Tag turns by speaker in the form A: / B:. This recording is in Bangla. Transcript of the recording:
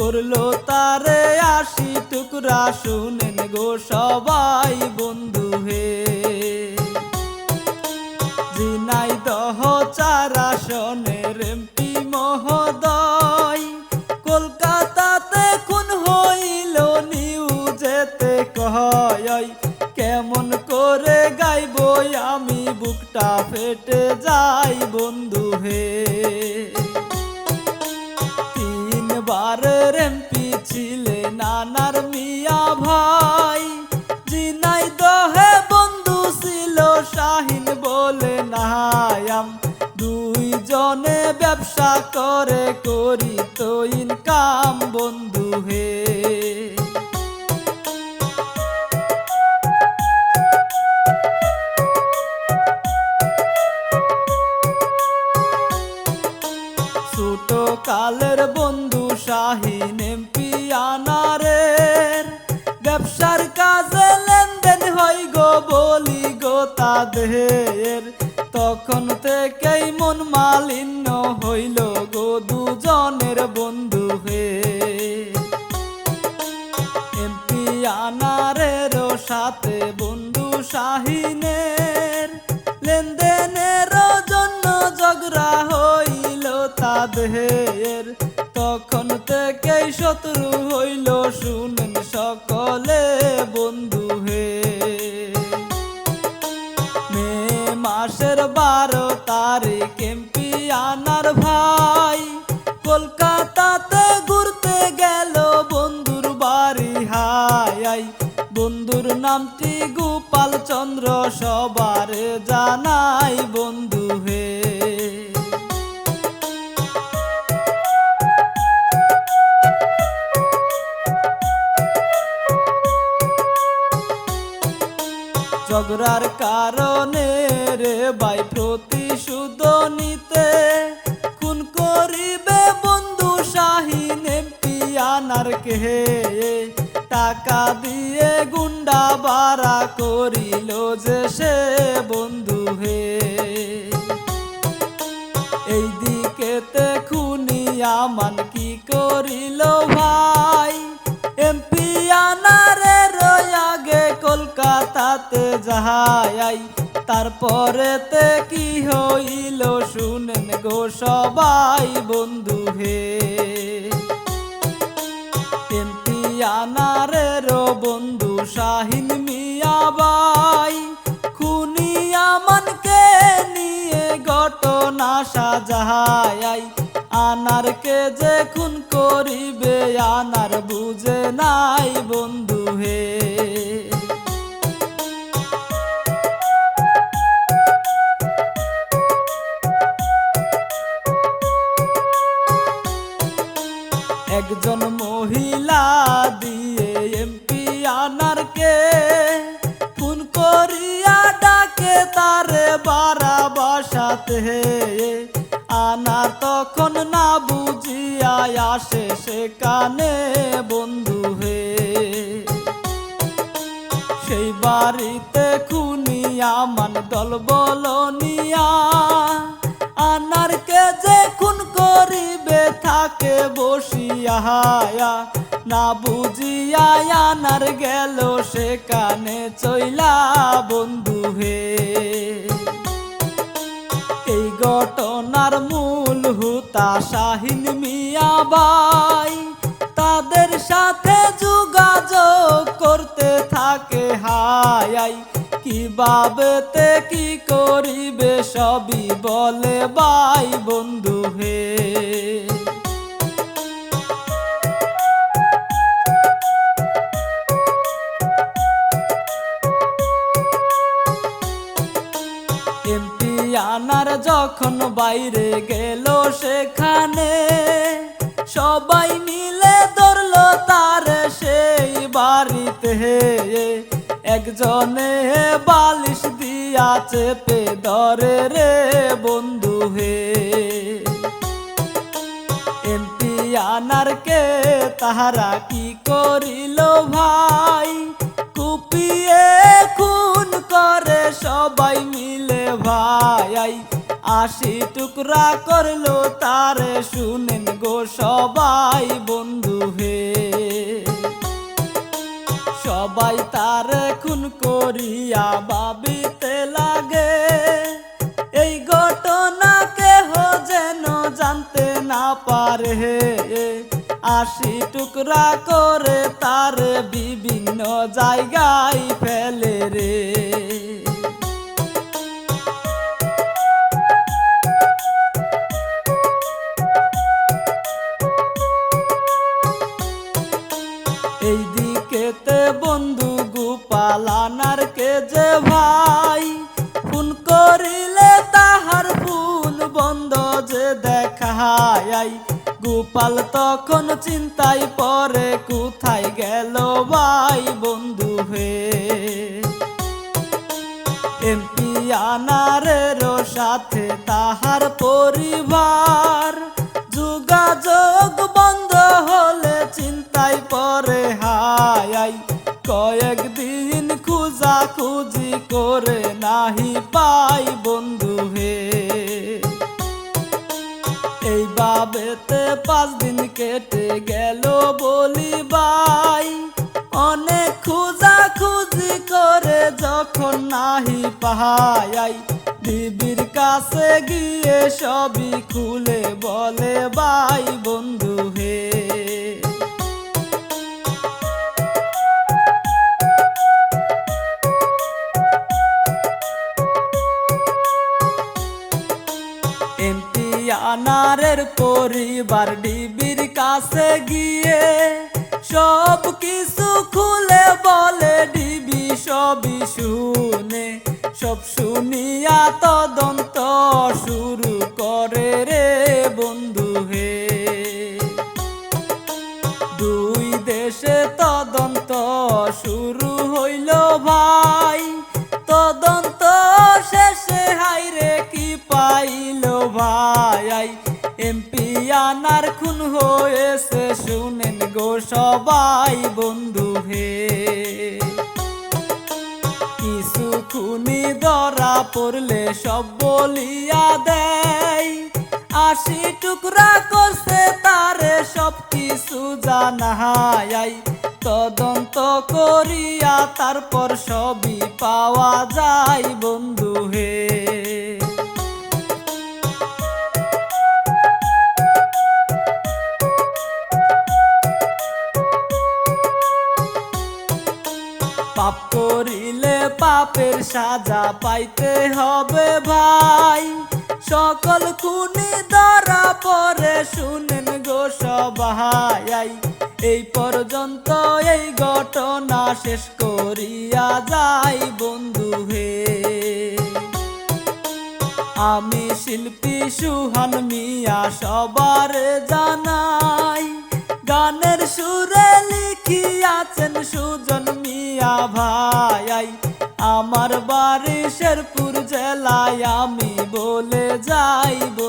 A: করল তারে আসি টুকরা। শুনেন গো সবাই বন্ধু হে। বিনাই দহ চারা সনের এমপি মহোদয়। কলকাতাতে খুন হইল নিউজেতে কহয়। কেমন করে গাইব আমি, বুকটা ফেটে যাই বন্ধু হে। ব্যবসা করে করি তো ইনকাম বন্ধু হে। ছোট কালের বন্ধু শাহিন আনারের। ব্যবসার কাজে লেনদেন হই গো বলি গো তাদের। তখন থেকেই মন মালিন্য হইল গো দুজনের বন্ধু হে এমপি আনারের সাথে বন্ধু শাহিনের লেনদেনের জন্য ঝগড়া হইল তাদের। তখন থেকেই শত্রু গোপাল চন্দ্র সবার জানাই বন্ধু হে। ঝগড়ার কারণে রে বাই প্রতিশোধ নিতে খুন করিবে বন্ধু শাহিন এমপি আনার কে। টাকা দিয়ে গুন্ডা বাড়া করিল যে সে বন্ধু হে। এই দিকেতে খুনি আমান কি করিল ভাই? এমপি আনারে আগে কলকাতাতে যাহাই। তারপরেতে কি হইল শুনেন গো সবাই বন্ধু হে। এমপি আনারের বন্ধু শাহিন মিয়াবাই খুনি আমানকে নিয়ে ঘটনা সাজাই আনারকে যে খুন করিবে, আনার বুঝে নাই বন্ধু হে। বাসাতে আনার তখন না বুঝিয়া আসে সেখানে বন্ধু হে। সেই বাড়িতে খুনি আমান দল বলনিয়া আনারকে যে খুন করিবে থাকে বসিয়া না বুঝিয়া আনার গেল সেখানে চইলা বন্ধু হে। ঘটনার মূল হুতা শাহিন মিয়াবাই তাদের সাথে যোগাযোগ করতে থাকে, হাই কি তে কি করিবে সবই বলে বাই বন্ধু হে। যখন বাইরে গেল সেখানে, সবাই মিলে ধরলো তার সেই বাড়িতে। একজনে বালিশ দিয়া চেপে ধরে রে বন্ধু হে। এমপি আনারকে তাহারা কি করিল ভাই? কুপিয়ে খুন করে সবাই মিলে ভাই। আশি টুকরা করল তারে, শুনেন গো সবাই বন্ধু হে। সবাই তারে খুন করিয়া ভাবিতে লাগে, এই ঘটনা কেহ যেন জানতে না পারে হে। আশি টুকরা করে তার বিভিন্ন জায়গায় ফেলে রে। বন্ধ যে দেখাই, গোপাল তখন চিন্তায় পরে কোথায় গেল ভাই বন্ধু হে? এমপি আনারের সাথে তাহার পরিবার, যোগাযোগ বন্ধ হলে চিন্তায় পরে হাই, কয়েকদিন খুঁজা খুঁজি করে নাহি পাই বন্ধু পাঁচ দিন কেটে গেল বলি বাই অনেক খুঁজা খুঁজি করে যখন নাহি পাহাই দিবির কাছে গিয়ে সবই খুলে বলে বাই বন্ধু হে। পরিবার ডিবির কাছে গিয়ে সব কিছু খুলে বলে, ডিবি সবই শুনে, সব শুনিয়া তদন্ত শুরু করে রে বন্ধু হে। দুই দেশে তদন্ত শুরু হইল ভাই, তদন্ত সবাই বন্ধু হে। কিছু খুনি ধরা পড়লে সব বলিয়া দেয়। আশি টুকরা করছে তারে সব কিছু জানাই। তদন্ত করিয়া তারপর সবই পাওয়া যায় বন্ধু হে। পাপের সাজা পাইতে হবে ভাই। সকল খুনি ধরা পরে শুনেন গো সবাই। এই পর্যন্ত এই ঘটনা শেষ করিয়া যাই, বন্ধু হে। আমি শিল্পী সুহান মিয়া, সবার জানাই, গানের সুরে লিখিয়াছেন শেরপুর জেলায় আমি বলে যাইব।